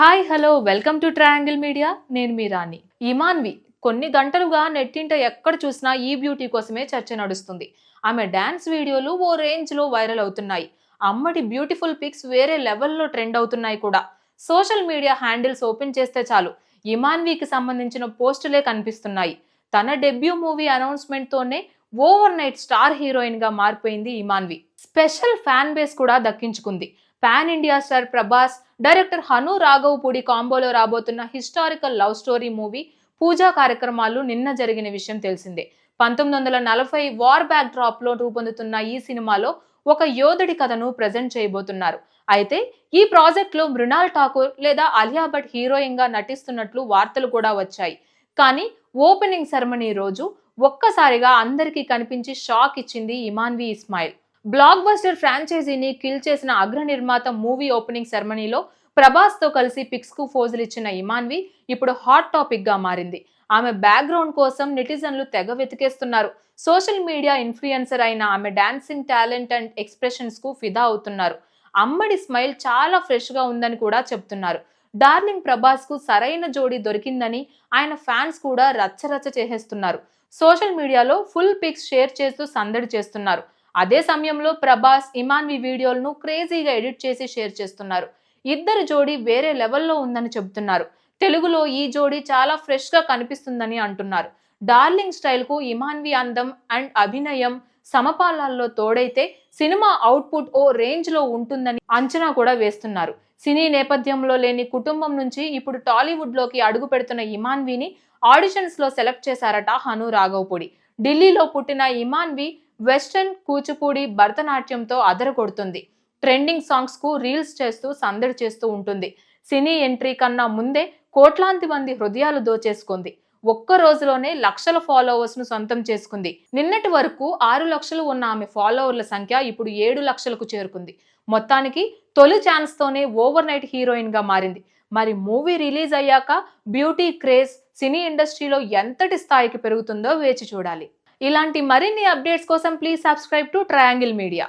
Hi hello welcome to triangle media. నేను మీ రాణి. ఇమాన్వి కొన్ని గంటలుగా నెట్టింట ఎక్కడ చూసినా ఈ బ్యూటీ కోసమే చర్చ నడుస్తుంది. ఆమె డాన్స్ వీడియోలు ఓ రేంజ్లో వైరల్ అవుతున్నాయి. అమ్మడి బ్యూటిఫుల్ పిక్స్ వేరే లెవెల్లో ట్రెండ్ అవుతున్నాయి కూడా. సోషల్ మీడియా హ్యాండిల్స్ ఓపెన్ చేస్తే చాలు ఇమాన్వికి సంబంధించిన పోస్టులే కనిపిస్తున్నాయి. తన డెబ్యూ మూవీ అనౌన్స్మెంట్తోనే ఓవర్ నైట్ స్టార్ హీరోయిన్గా మారిపోయింది ఇమాన్వి. స్పెషల్ ఫ్యాన్ బేస్ కూడా దక్కించుకుంది. Pan India star Prabhas director Hanu Raghavapudi కాంబోలో రాబోతున్న హిస్టారికల్ లవ్ స్టోరీ మూవీ పూజా కార్యక్రమాలు నిన్న జరిగిన విషయం తెలిసిందే. పంతొమ్మిది వందల నలభై వార్ బ్యాక్ డ్రాప్లో రూపొందుతున్న ఈ సినిమాలో ఒక యోధుడి కథను ప్రజెంట్ చేయబోతున్నారు. అయితే ఈ ప్రాజెక్ట్లో మృణాల్ ఠాకూర్ లేదా అలియా భట్ హీరోయిన్గా నటిస్తున్నట్లు వార్తలు కూడా వచ్చాయి. కానీ ఓపెనింగ్ సెరమనీ రోజు ఒక్కసారిగా అందరికీ కనిపించి షాక్ ఇచ్చింది ఇమాన్వి ఇస్మాయిల్. బ్లాక్ బస్టర్ ఫ్రాంచైజీని కిల్ చేసిన అగ్ర నిర్మాత మూవీ ఓపెనింగ్ సెరమనీలో ప్రభాస్తో కలిసి పిక్స్కు ఫోజులు ఇచ్చిన ఇమాన్వి ఇప్పుడు హాట్ టాపిక్గా మారింది. ఆమె బ్యాక్గ్రౌండ్ కోసం నెటిజన్లు తెగ వెతికేస్తున్నారు. సోషల్ మీడియా ఇన్ఫ్లుయెన్సర్ అయిన ఆమె డాన్సింగ్ టాలెంట్ అండ్ ఎక్స్ప్రెషన్స్కు ఫిదా అవుతున్నారు. అమ్మడి స్మైల్ చాలా ఫ్రెష్గా ఉందని కూడా చెప్తున్నారు. డార్లింగ్ ప్రభాస్కు సరైన జోడీ దొరికిందని ఆయన ఫ్యాన్స్ కూడా రచ్చరచ్చ చేసేస్తున్నారు. సోషల్ మీడియాలో ఫుల్ పిక్స్ షేర్ చేస్తూ సందడి చేస్తున్నారు. అదే సమయంలో ప్రభాస్ ఇమాన్వి వీడియోలను క్రేజీగా ఎడిట్ చేసి షేర్ చేస్తున్నారు. ఇద్దరు జోడీ వేరే లెవెల్లో ఉందని చెబుతున్నారు. తెలుగులో ఈ జోడీ చాలా ఫ్రెష్గా కనిపిస్తుందని అంటున్నారు. డార్లింగ్ స్టైల్కు ఇమాన్వి అందం అండ్ అభినయం సమపాలాల్లో తోడైతే సినిమా అవుట్పుట్ ఓ రేంజ్లో ఉంటుందని అంచనా కూడా వేస్తున్నారు. సినీ నేపథ్యంలో లేని కుటుంబం నుంచి ఇప్పుడు టాలీవుడ్లోకి అడుగు పెడుతున్న ఇమాన్విని ఆడిషన్స్లో సెలెక్ట్ చేశారట హను రాఘవపూడి ఢిల్లీలో పుట్టిన ఇమాన్వి వెస్టర్న్ కూచిపూడి భరతనాట్యంతో అదరగొడుతుంది. ట్రెండింగ్ సాంగ్స్కు రీల్స్ చేస్తూ సందడి చేస్తూ ఉంటుంది. సినీ ఎంట్రీ కన్నా ముందే కోట్లాంతి మంది హృదయాలు దోచేసుకుంది. ఒక్క రోజులోనే లక్షల ఫాలోవర్స్ను సొంతం చేసుకుంది. నిన్నటి వరకు ఆరు లక్షలు ఉన్న ఆమె ఫాలోవర్ల సంఖ్య ఇప్పుడు ఏడు లక్షలకు చేరుకుంది. మొత్తానికి తొలి ఛాన్స్ తోనే ఓవర్ నైట్ హీరోయిన్గా మారింది. మరి మూవీ రిలీజ్ అయ్యాక బ్యూటీ క్రేజ్ సినీ ఇండస్ట్రీలో ఎంతటి స్థాయికి పెరుగుతుందో వేచి చూడాలి. ఇలాంటి మరిన్ని అప్డేట్స్ కోసం please subscribe to triangle media